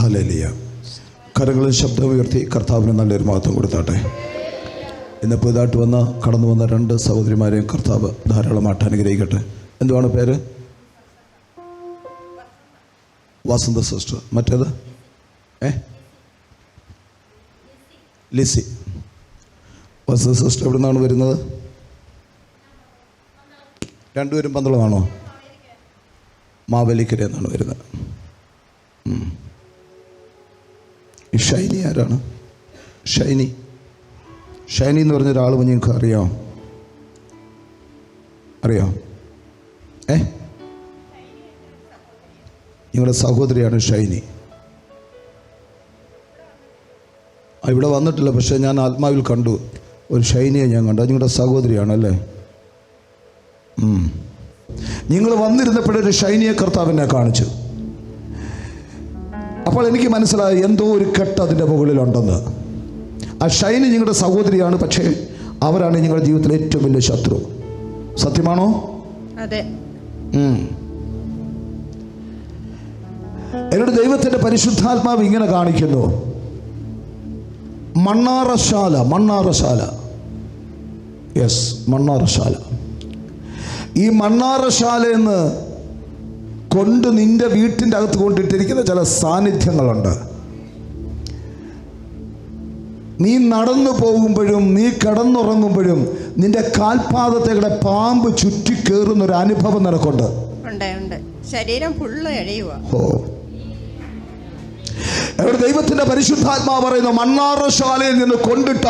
ഹലലിയ കരങ്ങളിൽ ശബ്ദം ഉയർത്തി കർത്താവിന് നല്ലൊരു മഹത്വം കൊടുത്താട്ടെ. ഇന്ന് പുതുതായിട്ട് വന്ന കടന്നു വന്ന രണ്ട് സഹോദരിമാരെയും കർത്താവ് ധാരാളമായിട്ട് അനുഗ്രഹിക്കട്ടെ. എന്തുവാണ് പേര്? വസന്ത സിസ്റ്റർ. മറ്റേത്? ഏ? ലിസി. വസന്ത സിസ്റ്റർ എവിടെ നിന്നാണ് വരുന്നത്? രണ്ടുപേരും പന്തളമാണോ? മാവേലിക്കര എന്നാണ് വരുന്നത്. ഈ ഷൈനി ആരാണ്? ഷൈനി. ഷൈനി എന്ന് പറഞ്ഞ ഒരാൾ നിങ്ങൾക്ക് അറിയാം? അറിയാം? ഏ? നിങ്ങളുടെ സഹോദരിയാണ് ഷൈനി. ഇവിടെ വന്നിട്ടില്ല പക്ഷേ ഞാൻ ആത്മാവിൽ കണ്ടു. ഒരു ഷൈനിയെ ഞാൻ കണ്ടു. നിങ്ങളുടെ സഹോദരിയാണല്ലേ? നിങ്ങൾ വന്നിരുന്നപ്പോഴൊരു ഷൈനിയെ കർത്താവിനെ കാണിച്ചു. അപ്പോൾ എനിക്ക് മനസ്സിലായി എന്തോ ഒരു കെട്ട് അതിന്റെ മുകളിലുണ്ടെന്ന്. ആ ഷൈനി നിങ്ങളുടെ സഹോദരിയാണ് പക്ഷേ അവരാണ് നിങ്ങളുടെ ജീവിതത്തിലെ ഏറ്റവും വലിയ ശത്രു. സത്യമാണോ? അതെ. എന്നോട് ദൈവത്തിന്റെ പരിശുദ്ധാത്മാവ് ഇങ്ങനെ കാണിക്കുന്നു. മണ്ണാറശാല മണ്ണാറശാല. യെസ് മണ്ണാറശാല. ഈ മണ്ണാറശാല എന്ന് കൊണ്ട് നിന്റെ വീട്ടിന്റെ അകത്ത് കൊണ്ടിട്ടിരിക്കുന്ന ചില സാന്നിധ്യങ്ങളുണ്ട്. നീ നടന്നു പോകുമ്പോഴും നീ കിടന്നുറങ്ങുമ്പോഴും നിന്റെ കാൽപാദത്തെ പാമ്പ് ചുറ്റി കയറുന്ന ഒരു അനുഭവം നിനക്കുണ്ട്. ശരീരം ഫുള്ള് എഴയുക ഓ. ഇവിടെ ദൈവത്തിന്റെ പരിശുദ്ധാത്മാവ് പറയുന്ന മണ്ണാറശാലയിൽ നിന്ന് കൊണ്ടിട്ട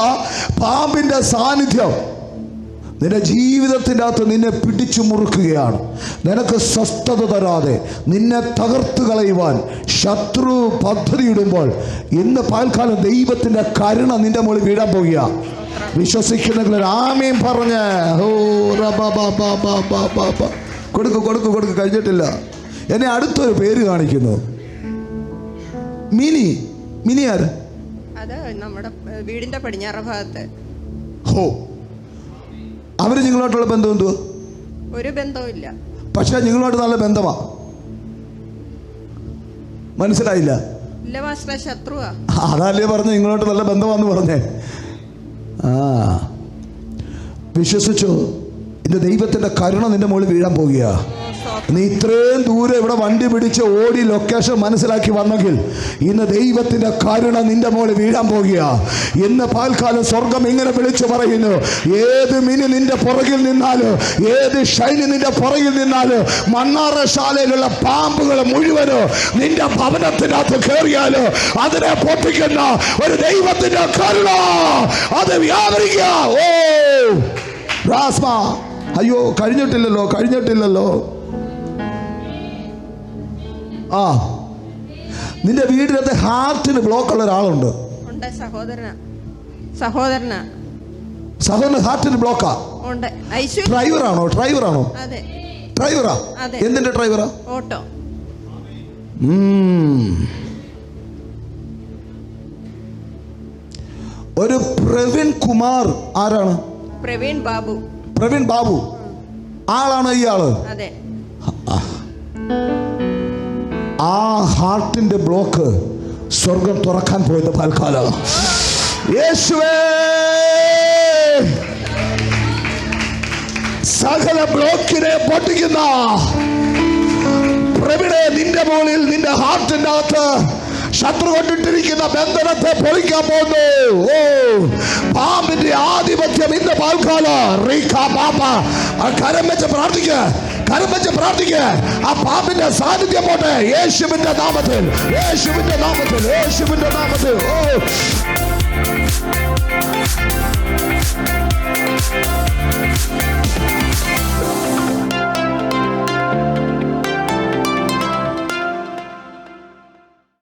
പാമ്പിന്റെ സാന്നിധ്യം. നിന്റെ ജീവിതത്തിന്റെ അകത്ത് നിന്നെ പിടിച്ചു മുറുക്കുകയാണ്. നിനക്ക് സ്വസ്ഥത തരാതെ നിന്നെ തകർത്ത് കളയുവാൻ ശത്രു പദ്ധതിയിടുമ്പോൾ ഇന്ന് പാൽക്കാലം ദൈവത്തിന്റെ കരുണ നിന്റെ മുകളിൽ വീഴാൻ പോകുക വിശ്വസിക്കുന്നെങ്കിൽ ആമയും പറഞ്ഞ്. കൊടുക്ക് കൊടുക്ക് കൊടുക്ക് കഴിഞ്ഞിട്ടില്ല. എന്നെ അടുത്തൊരു പേര് കാണിക്കുന്നു. മിനി മിനി ആര്? നമ്മുടെ വീടിന്റെ പടിഞ്ഞാറ് ഭാഗത്ത്. ഹോ. അവർ നിങ്ങളോട്ടുള്ള ബന്ധം എന്തുവാ? ഒരു ബന്ധവുമില്ല പക്ഷെ നിങ്ങളോട് നല്ല ബന്ധമാ. മനസ്സിലായില്ല? അതല്ലേ പറഞ്ഞു നിങ്ങളോട്ട് നല്ല ബന്ധമാന്ന് പറഞ്ഞേ. ആ. വിശ്വസിച്ചു? ഇന്ന് ദൈവത്തിന്റെ കരുണ നിന്റെ മുകളിൽ വീഴാൻ പോകുക നീ ഇത്രയും ദൂരെ ഇവിടെ വണ്ടി പിടിച്ച് ഓടി ലൊക്കേഷൻ മനസ്സിലാക്കി വന്നെങ്കിൽ ഇന്ന് ദൈവത്തിന്റെ കരുണ നിന്റെ മോളെ വീഴാൻ പോകുക ഇന്ന് പാൽക്കാലം സ്വർഗം ഇങ്ങനെ വിളിച്ചു പറയുന്നു. ഏത് മിനി നിന്റെ പുറകിൽ നിന്നാലോ ഏത് ഷൈനി നിന്റെ പുറകിൽ നിന്നാലോ മണ്ണാറശാലയിലുള്ള പാമ്പുകൾ മുഴുവനോ നിന്റെ ഭവനത്തിനകത്ത് കയറിയാലോ അതിനെ പൊട്ടിക്കുന്ന ഒരു ദൈവത്തിന്റെ കരുണ അത് വ്യാപരിക്കുക. ഓ അയ്യോ കഴിഞ്ഞിട്ടില്ലല്ലോ കഴിഞ്ഞിട്ടില്ലല്ലോ. ആ. നിന്റെ വീടിനകത്ത് ഹാർട്ടിന് ബ്ലോക്ക് ഉള്ള ഒരാളുണ്ട്. സഹോദരനാ. സഹോദരനാ. സഹോദരൻ ഹാർട്ടിന് ബ്ലോക്കാ ഡ്രൈവറാണോ ഡ്രൈവറാണോ ഡ്രൈവറാ. എന്തിന്റെ ഡ്രൈവറാ ഓട്ടോ. ഒരു പ്രവീൺ കുമാർ ആരാണ്? പ്രവീൺ ബാബു. പ്രവീൺ ബാബു. ആളാണ് ഈ ആൾ അതെ ആ ഹാർട്ടിന്റെ ബ്ലോക്ക് സ്വർഗം തുറക്കാൻ പോയത് പാൽക്കാലം. യേശുവേ! സകല ബ്ലോക്കിനെ പൊട്ടിക്കുന്ന പ്രവിടെ നിന്റെ മുകളിൽ നിന്റെ ഹാർട്ടിന്റെ അകത്ത് ശത്രു കൊണ്ടിട്ടിരിക്കുന്ന ബന്ധനത്തെ പൊളിക്കാൻ പോകുന്നു. ഓ പാമ്പിന്റെ ആധിപത്യം ഇന്ന് പാൽക്കാല. റീഖ പാപ്പ കരം വെച്ച് പ്രാർത്ഥിക്ക. കരം വെച്ച് പ്രാർത്ഥിക്ക ആ പാമ്പിന്റെ സാന്നിധ്യം പോട്ടെ. യേശുവിന്റെ നാമത്തിൽ. യേശുവിന്റെ നാമത്തിൽ. യേശുവിന്റെ നാമത്തിൽ. ഓ.